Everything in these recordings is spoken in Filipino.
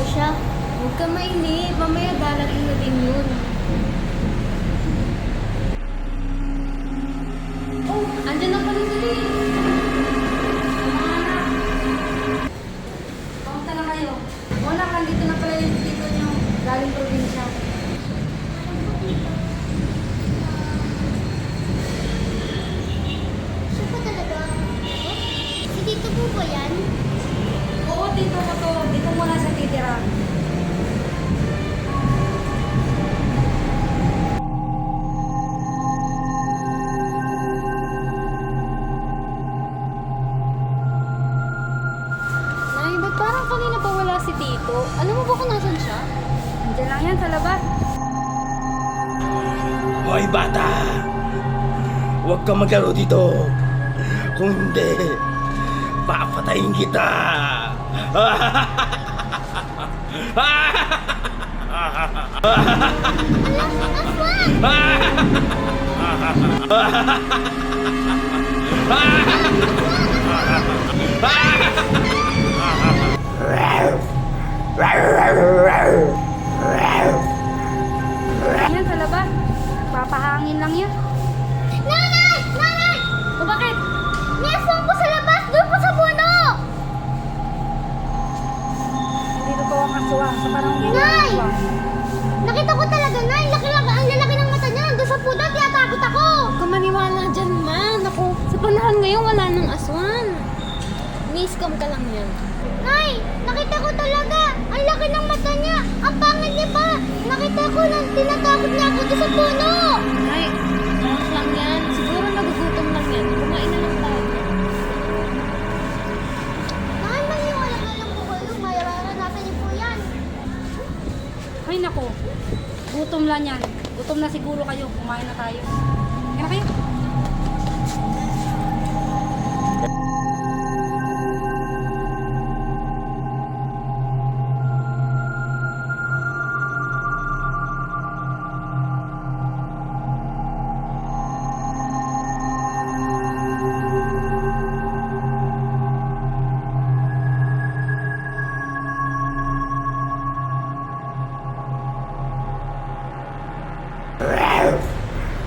daw siya. Huwag ka mainip. Mamaya darating na din yun. Oh, andyan na pala si Lee. Kanina pa wala si Tito? Alam mo ba kung nasan siya? Andiyan lang yan sa labas. Hoy bata! Huwag kang maglaro dito. Kung hindi, papatayin kita. Yan sa labas. Papahangin lang yan. Nanay! Nanay! O bakit? May aswang po sa labas! Doon po sa puno! Hindi totoo ang aswang. Sa parang hindi Nay! Nakita ko talaga, Nay! Laki lang, ang lalaki ng mata niya! Nandun sa puno, tinatakot ako! Huwag ka maniwala dyan, man. Ako, sa panahon ngayon, wala nang aswang. Ni-scam ka lang yan. Nay! Nakita ko talaga! Ang laki ng mata niya! Ang pangit niya pa! Nakita ko nang tinatakot niya ako doon sa puno! Ay, prank lang yan. Siguro nagugutom lang yan. Kumain na lang tayo. Nay, maniwala na lang po kayo. Mayayaran natin niyo po yan. Ay, nako. Gutom lang yan. Gutom na siguro kayo. Kumain na tayo. Kaya na kayo.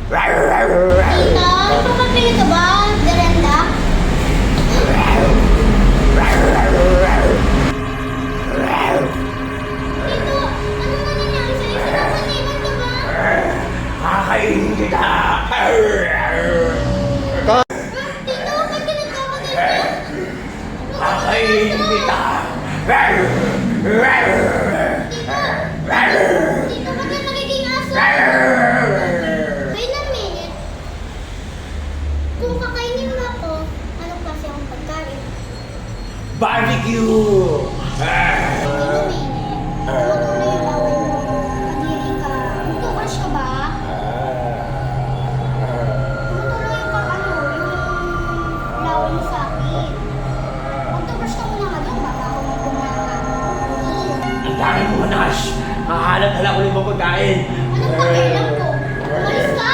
Tito, ipapabili ka ba? Derenda? Tito, ano na nangyari sa'yo? Sinasaniban ka ba? Kakainin kita. Tito, ba't ka nagkakaganito? Kakainin kita. Tito, ba't ka nagiging aso? Wait a minute. Kung kakainin mo ako, anong klase akong pagkain? Barbecue. Wait a minute. Tumutuloy yung laway mo. Kadiri ka. Magkakrush ka ba? Tumutuloy yung pag ano, yung laway mo sa akin. Magkakrush ka muna nga doon. Baka ako magkumaka. Ang dami mo, Nash. Hahanap na lang yung mga pagkain. Anong pakialam ko? Umalis ka!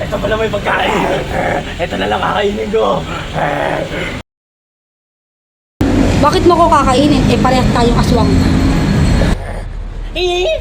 Ito pala may pagkain. Ito na lang kakainin ko. Bakit mo ko kakainin? Eh, parehas tayong aswang. Eh?